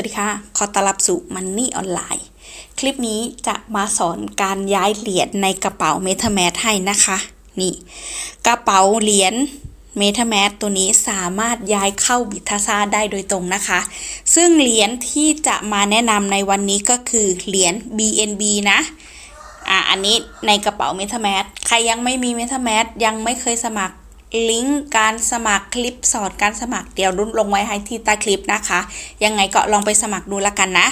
วัสดีค่ะ ขอต้อนรับสู่มันนี่ออนไลน์ คลิปนี้จะมาสอนการย้ายเหรียญในกระเป๋าเมทาแมสให้นะคะ นี่ กระเป๋าเหรียญเมทาแมสตัวนี้สามารถย้ายเข้าบิทาซาได้โดยตรงนะคะ ซึ่งเหรียญที่จะมาแนะนำในวันนี้ก็คือเหรียญ BNB นะอะอันนี้ในกระเป๋าเมทาแมสใครยังไม่มีเมทาแมสยังไม่เคยสมัคร ลิงก์การสมัครคลิปสอนการสมัครเดี๋ยวรุ่นลงไว้ให้ที่ใต้คลิปนะคะ ยังไงก็ลองไปสมัครดูละกันนะ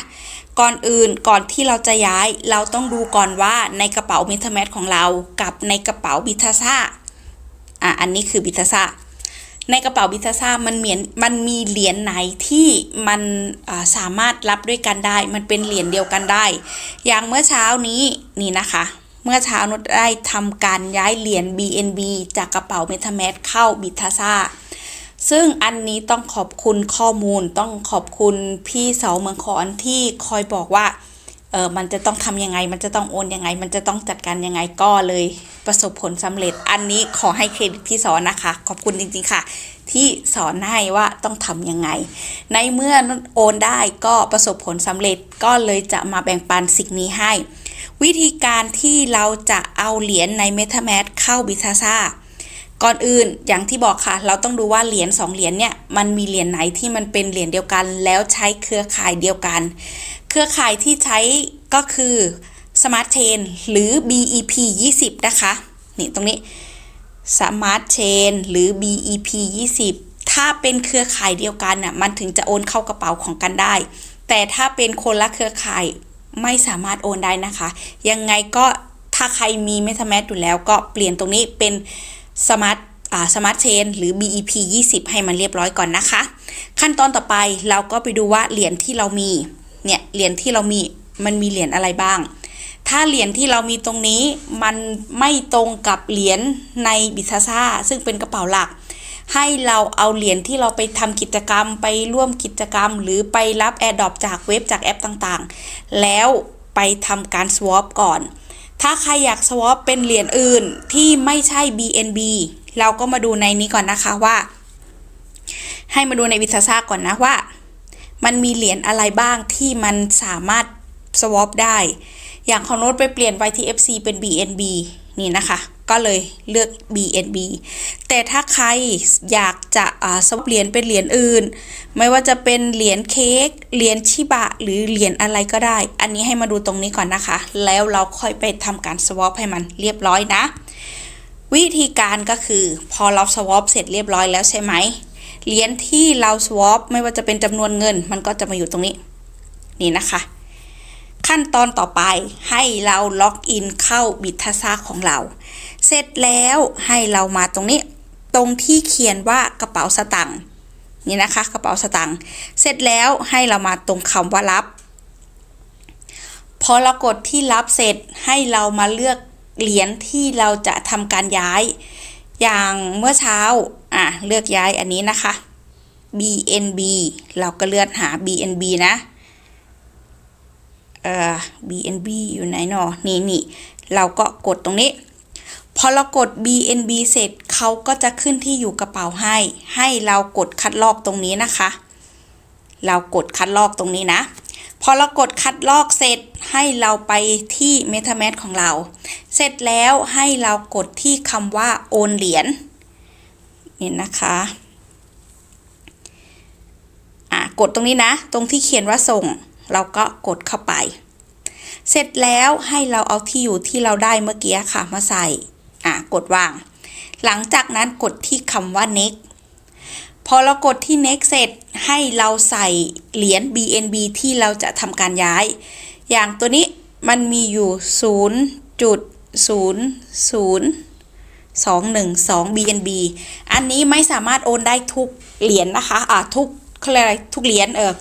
ก่อนอื่นก่อนที่เราจะย้าย เราต้องดูก่อนว่าในกระเป๋าเมทาแมสของเรากับในกระเป๋าบิทาซ่าอะอันนี้คือบิทาซ่าในกระเป๋าบิทาซ่ามันเหมือนมันมีเหรียญไหนที่มันสามารถรับด้วยกันได้ มันเป็นเหรียญเดียวกันได้ อย่างเมื่อเช้านี้นี่นะคะ เมื่อเช้านุชได้ทำการย้ายเหรียญ BNB จากกระเป๋าเมทาแมสเข้าบิทาซ่าซึ่งอันนี้ต้องขอบคุณข้อมูลต้องขอบคุณพี่เสาเมืองขอนที่คอยบอกว่าเออมันจะต้องทำยังไง มันจะต้องโอนยังไง มันจะต้องจัดการยังไงก็เลยประสบผลสำเร็จ อันนี้ขอให้เครดิตพี่สอนนะคะ ขอบคุณจริงๆค่ะ ที่สอนให้ว่าต้องทำยังไง ในเมื่อนุ่นโอนได้ก็ประสบผลสำเร็จก็เลยจะมาแบ่งปันสิ่งนี้ให้ วิธีการที่เราจะเอาเหรียญใน MetaMask เข้าบิทาซ่าก่อนอื่นอย่างที่บอกค่ะ เราต้องดูว่าเหรียญ2เหรียญเนี่ยมันมีเหรียญไหนที่มันเป็นเหรียญเดียวกัน แล้วใช้เครือข่ายเดียวกัน เครือข่ายที่ใช้ก็คือ Smart Chain หรือ BEP 20 นะคะ นี่ตรงนี้ Smart Chain หรือ BEP 20 ถ้าเป็นเครือข่ายเดียวกันน่ะมันถึงจะโอนเข้ากระเป๋าของกันได้ แต่ถ้าเป็นคนละเครือข่าย ไม่สามารถโอนได้นะคะ ยังไงก็ถ้าใครมี MetaMask อยู่แล้วก็เปลี่ยนตรงนี้เป็น Smart อ่า Smart Chain หรือ BEP 20 ให้มันเรียบร้อยก่อนนะคะ ขั้นตอนต่อไปเราก็ไปดูว่าเหรียญที่เรามีเนี่ยเหรียญที่เรามีมันมีเหรียญอะไรบ้าง ถ้าเหรียญที่เรามีตรงนี้มันไม่ตรงกับเหรียญในบิทาซ่าซึ่งเป็นกระเป๋าหลัก ให้เราเอาเหรียญที่เราไปทำกิจกรรมไปร่วมกิจกรรม หรือไปรับ a อ r d r o p จากเว็บจากแอปต่างๆ แล้วไปทำการ swap ก่อน ถ้าใครอยาก swap เป็นเหรียญอื่นที่ไม่ใช่ BNB เราก็มาดูในนี้ก่อนนะคะว่า ให้มาดูในวิทยาศาสตร์ก่อนนะว่า มันมีเหรียญอะไรบ้างที่มันสามารถ swap ได้ อย่างของโน้ตไปเปลี่ยน YTFC เป็น BNB นี่นะคะ ก็เลยเลือก BNB แต่ถ้าใครอยากจะอ่า swap เหรียญเป็นเหรียญอื่น ไม่ว่าจะเป็นเหรียญเค้ก เหรียญชิบะ หรือเหรียญอะไรก็ได้ อันนี้ให้มาดูตรงนี้ก่อนนะคะ แล้วเราค่อยไปทำการ swap ให้มันเรียบร้อยนะ วิธีการก็คือพอเรา swap เสร็จเรียบร้อยแล้วใช่ไหม เหรียญที่เรา swap ไม่ว่าจะเป็นจำนวนเงิน มันก็จะมาอยู่ตรงนี้ นี่นะคะ ขั้นตอนต่อไปให้เราล็อกอินเข้าบิทาซ่าของเรา เสร็จแล้วให้เรามาตรงนี้ ตรงที่เขียนว่ากระเป๋าสตังค์นี่นะคะกระเป๋าสตังค์เสร็จแล้วให้เรามาตรงคำว่ารับ พอเรากดที่รับเสร็จให้เรามาเลือกเหรียญที่เราจะทำการย้าย อย่างเมื่อเช้าอะเลือกย้ายอันนี้นะคะ BNB เราก็เลือกหา BNB นะ เอ่อ BNB อยู่ไหนหนอนี่นี่เราก็กดตรงนี้ พอเรากด BNB เสร็จเขาก็จะขึ้นที่อยู่กระเป๋าให้ ให้เรากดคัดลอกตรงนี้นะคะ เรากดคัดลอกตรงนี้นะ พอเรากดคัดลอกเสร็จให้เราไปที่ MetaMask ของเรา เสร็จแล้วให้เรากดที่คำว่าโอนเหรียญนี่นะคะอะกดตรงนี้นะ ตรงที่เขียนว่าส่ง เราก็กดเข้าไป เสร็จแล้วให้เราเอาที่อยู่ที่เราได้เมื่อกี้ค่ะมาใส่อะกดวาง หลังจากนั้นกดที่คำว่า next พอเรากดที่ next เสร็จให้เราใส่เหรียญ BNB ที่เราจะทำการย้าย อย่างตัวนี้มันมีอยู่0.00212 BNB อันนี้ไม่สามารถโอนได้ทุกเหรียญนะคะ อะทุก เขาเรียกอะไรทุกเหรียญเออ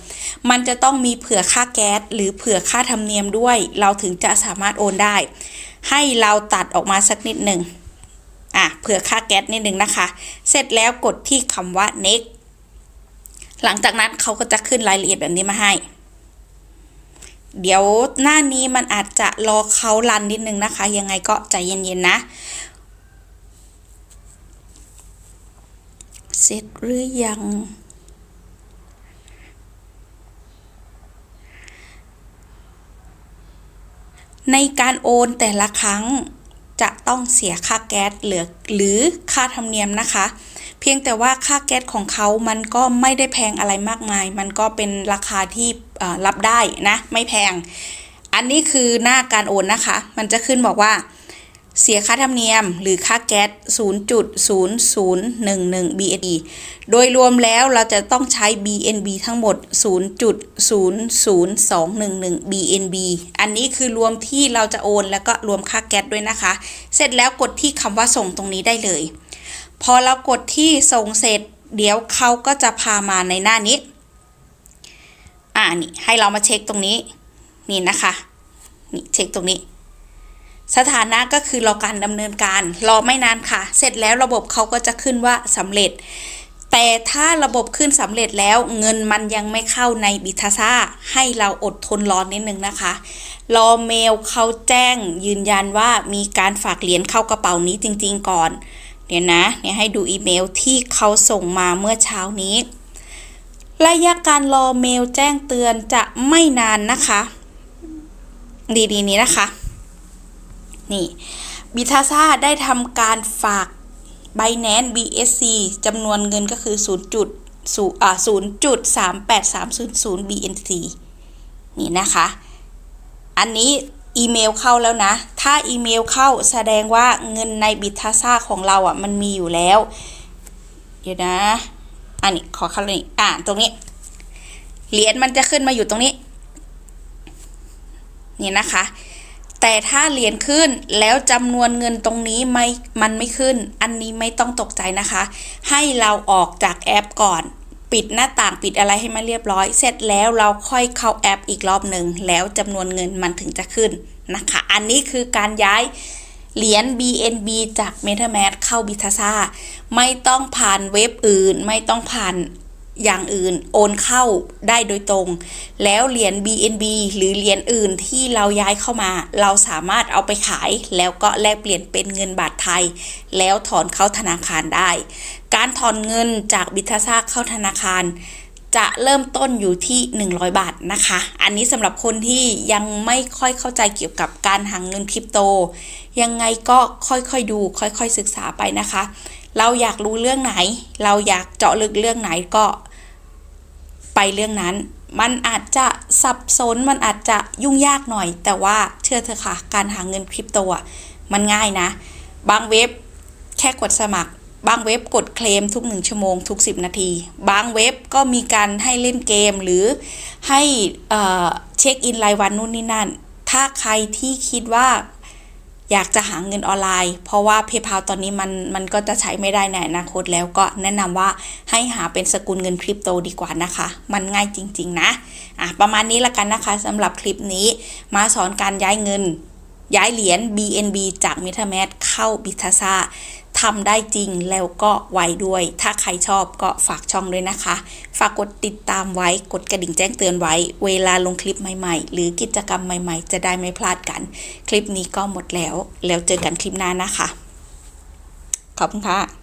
มันจะต้องมีเผื่อค่าแก๊สหรือเผื่อค่าธรรมเนียมด้วย เราถึงจะสามารถโอนได้ ให้เราตัดออกมาสักนิดหนึ่งอะเผื่อค่าแก๊สนิดหนึ่งนะคะ เสร็จแล้วกดที่คำว่า next หลังจากนั้นเขาก็จะขึ้นรายละเอียดแบบนี้มาให้ เดี๋ยวหน้านี้มันอาจจะรอเขารันนิดนึงนะคะ ยังไงก็ใจเย็นๆนะ เสร็จหรือยัง ในการโอนแต่ละครั้งจะต้องเสียค่าแก๊สหรือหรือค่าธรรมเนียมนะคะ เพียงแต่ว่าค่าแก๊สของเขามันก็ไม่ได้แพงอะไรมากมาย มันก็เป็นราคาที่รับได้นะ ไม่แพง อันนี้คือหน้าการโอนนะคะ มันจะขึ้นบอกว่า เสียค่าธรรมเนียมหรือค่าแก๊ส 0.0011 BNB โดยรวมแล้วเราจะต้องใช้ BNB ทั้งหมด 0.00211 BNB อันนี้คือรวมที่เราจะโอนแล้วก็รวมค่าแก๊สด้วยนะคะ เสร็จแล้วกดที่คำว่าส่งตรงนี้ได้เลย พอเรากดที่ส่งเสร็จ เดี๋ยวเขาก็จะพามาในหน้านี้ อ่านี่ให้เรามาเช็คตรงนี้ นี่นะคะ นี่เช็คตรงนี้ สถานะก็คือรอการดำเนินการ รอไม่นานค่ะ เสร็จแล้วระบบเขาก็จะขึ้นว่าสำเร็จ แต่ถ้าระบบขึ้นสำเร็จแล้วเงินมันยังไม่เข้าในบิทาซ่า ให้เราอดทนรอนิดนึงนะคะ รอเมลเขาแจ้งยืนยันว่ามีการฝากเหรียญเข้ากระเป๋านี้จริง ๆ ก่อน เดี๋ยวนะเนี่ยให้ดูอีเมลที่เขาส่งมาเมื่อเช้านี้ ระยะการรอเมลแจ้งเตือนจะไม่นานนะคะ ดีๆนี้นะคะ นี่บิทาซาได้ทำการฝาก b i n a n c e BSC จำนวนเงินก็คือ 0. จุด0อ่า0.38300 BNC นี่นะคะ อันนี้อีเมลเข้าแล้วนะ ถ้าอีเมลเข้าแสดงว่าเงินในบิทาซ่าของเราอะมันมีอยู่แล้ว เดี๋ยวนะ อันนี้ขอเข้าเลยอ่าตรงนี้ เหรียญมันจะขึ้นมาอยู่ตรงนี้ นี่นะคะ แต่ถ้าเหรียญขึ้นแล้วจำนวนเงินตรงนี้ไม่มันไม่ขึ้น อันนี้ไม่ต้องตกใจนะคะ ให้เราออกจากแอปก่อนปิดหน้าต่างปิดอะไรให้มันเรียบร้อย เสร็จแล้วเราค่อยเข้าแอปอีกรอบหนึ่งแล้วจำนวนเงินมันถึงจะขึ้นนะคะ อันนี้คือการย้ายเหรียญ BNB จาก MetaMask เข้า Bitasa ไม่ต้องผ่านเว็บอื่น ไม่ต้องผ่าน อย่างอื่นโอนเข้าได้โดยตรง แล้วเหรียญ BNB หรือเหรียญอื่นที่เราย้ายเข้ามา เราสามารถเอาไปขาย แล้วก็แลกเปลี่ยนเป็นเงินบาทไทย แล้วถอนเข้าธนาคารได้ การถอนเงินจากบิทซ่าเข้าธนาคารจะเริ่มต้นอยู่ที่ 100 บาทนะคะ อันนี้สำหรับคนที่ยังไม่ค่อยเข้าใจเกี่ยวกับการหางเงินคริปโต ยังไงก็ค่อยๆดู ค่อยๆศึกษาไปนะคะ เราอยากรู้เรื่องไหน เราอยากเจาะลึกเรื่องไหนก็ไปเรื่องนั้น มันอาจจะสับสน มันอาจจะยุ่งยากหน่อย แต่ว่าเชื่อเถอะค่ะ การหาเงินคริปโตอะมันง่ายนะ บางเว็บแค่กดสมัคร บางเว็บกดเคลมทุกหนึ่งชั่วโมงทุก 10 นาที บางเว็บก็มีการให้เล่นเกมหรือให้เอ่อเช็คอินรายวันนู่นนี่นั่น ถ้าใครที่คิดว่า อยากจะหาเงินออนไลน์ เพราะว่า PayPal ตอนนี้มันมันก็จะใช้ไม่ได้ในอนาคตแล้วก็แนะนำว่าให้หาเป็นสกุลเงินคริปโตดีกว่านะคะ มันง่ายจริง ๆ นะอะประมาณนี้ละกันนะคะสำหรับคลิปนี้มาสอนการย้ายเงินย้ายเหรียญ BNB จาก MetaMask เข้า Bitasa ทำได้จริงแล้วก็ไวด้วย ถ้าใครชอบก็ฝากช่องด้วยนะคะ ฝากกดติดตามไว้ กดกระดิ่งแจ้งเตือนไว้ เวลาลงคลิปใหม่ๆ หรือกิจกรรมใหม่ๆ จะได้ไม่พลาดกัน คลิปนี้ก็หมดแล้ว แล้วเจอกันคลิปหน้านะคะ ขอบคุณค่ะ